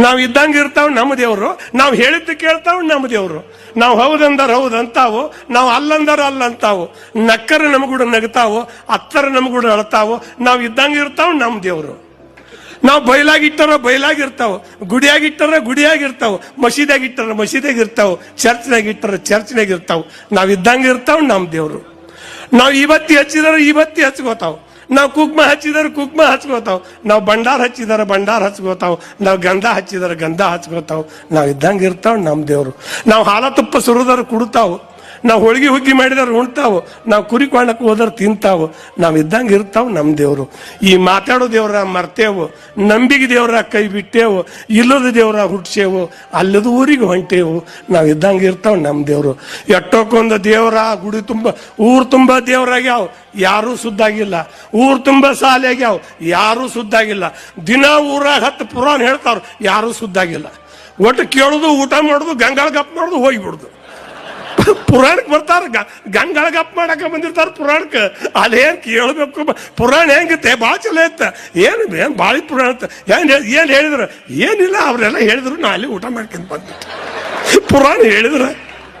ನಾವು ಇದ್ದಂಗೆ ಇರ್ತಾವ ನಮ್ಮ ದೇವರು. ನಾವು ಹೇಳಿದ್ದು ಕೇಳ್ತಾವ ನಮ್ಮ ದೇವರು. ನಾವು ಹೌದಂದರ ಹೌದು ಅಂತಾವು ನಾವು ಅಲ್ಲಂದರ ಅಲ್ಲ ಅಂತಾವು ನಕ್ಕರ ನಮಗೂಡ ನಗ್ತಾವು, ಅತ್ತರ ನಮಗೂಡ ಅಳ್ತಾವು. ನಾವು ಇದ್ದಂಗೆ ಇರ್ತಾವ ನಮ್ಮ ದೇವರು. ನಾವು ಬಯಲಾಗಿಟ್ಟಾರ ಬಯಲಾಗಿರ್ತಾವ. ಗುಡಿಯಾಗಿಟ್ಟಾರ ಗುಡಿಯಾಗಿರ್ತಾವ. ಮಸೀದಿಯಾಗ ಇರ್ತಾವ ಚರ್ಚ್ನಾಗ ಇಟ್ಟಾರ ಚರ್ಚ್ನಾಗ ಇರ್ತಾವ ನಾವು ಇದ್ದಂಗೆ ಇರ್ತಾವ ನಮ್ಮ ದೇವರು. ನಾವು ಇವತ್ತಿ ಹಚ್ಚಿದಾರ ಇವತ್ತಿ ಹಚ್ಕೋತಾವ. ನಾವು ಕುಕ್ಮ ಹಚ್ಚಿದರ ಕುಕ್ಮ ಹಚ್ಕೋತಾವ. ನಾವು ಭಂಡಾರ ಹಚ್ಚಿದಾರೆ ಭಂಡಾರ ಹಚ್ಕೋತಾವ. ನಾವು ಗಂಧ ಹಚ್ಚಿದರ ಗಂಧ ಹಚ್ಕೋತಾವ. ನಾವು ಇದ್ದಂಗೆ ಇರ್ತಾವ ನಮ್ಮ ದೇವರು. ನಾವು ಹಾಲ ತುಪ್ಪ ಸುರಿದಾರ ಕುಡ್ತಾವು. ನಾವು ಹೋಳಿಗೆ ಹುಗ್ಗಿ ಮಾಡಿದವ್ರು ಉಣ್ತಾವು. ನಾವು ಕುರಿ ಕಾಣಕ್ಕೆ ಹೋದ್ರೆ ತಿಂತಾವು. ನಾವು ಇದ್ದಂಗೆ ಇರ್ತಾವ ನಮ್ಮ ದೇವರು. ಈ ಮಾತಾಡೋ ದೇವ್ರ ಮರ್ತೇವು. ನಂಬಿಕೆ ದೇವ್ರ ಕೈ ಬಿಟ್ಟೇವು. ಇಲ್ಲದ ದೇವ್ರ ಹುಟ್ಸೇವು. ಅಲ್ಲದ ಊರಿಗೆ ಹೊಂಟೇವು. ನಾವು ಇದ್ದಂಗೆ ಇರ್ತಾವ ನಮ್ಮ ದೇವರು. ಎಟ್ಟೋಕೊಂದು ದೇವ್ರ, ಗುಡಿ ತುಂಬ, ಊರು ತುಂಬ ದೇವ್ರಾಗ್ಯಾವ. ಯಾರೂ ಸುದ್ದಾಗಿಲ್ಲ. ಊರು ತುಂಬ ಸಾಲಾಗ್ಯಾವ ಯಾರೂ ಸುದ್ದಾಗಿಲ್ಲ. ದಿನ ಊರಾಗ ಹತ್ತು ಪುರಾಣ ಹೇಳ್ತಾರ ಯಾರೂ ಸುದ್ದಾಗಿಲ್ಲ. ಒಟ್ಟು ಕೇಳೋದು, ಊಟ ಮಾಡೋದು, ಗಂಗಾಳ ಗಪ್ ಮಾಡೋದು, ಹೋಗಿಬಿಡುದು. ಪುರಾಣಕ್ಕೆ ಬರ್ತಾರ. ಗಂಗಳ ಗಪ್ಪ ಮಾಡಕ ಬಂದಿರ್ತಾರ ಪುರಾಣಕ್ಕೆ. ಅಲ್ಲೇನ್ ಕೇಳಬೇಕು? ಪುರಾಣ ಹೆಂಗಿತ್ತೆ ಭಾಳ ಚಲೋ ಇತ್ತ ಏನು ಏನು ಭಾಳ ಪುರಾಣ ಏನು ಏನ್ ಹೇಳಿದ್ರು? ಏನಿಲ್ಲ, ಅವರೆಲ್ಲ ಹೇಳಿದ್ರು, ನಾ ಅಲ್ಲಿ ಊಟ ಮಾಡ್ಕೊಂಡು ಬಂದ್ಬಿಟ್ಟು. ಪುರಾಣ ಹೇಳಿದ್ರ.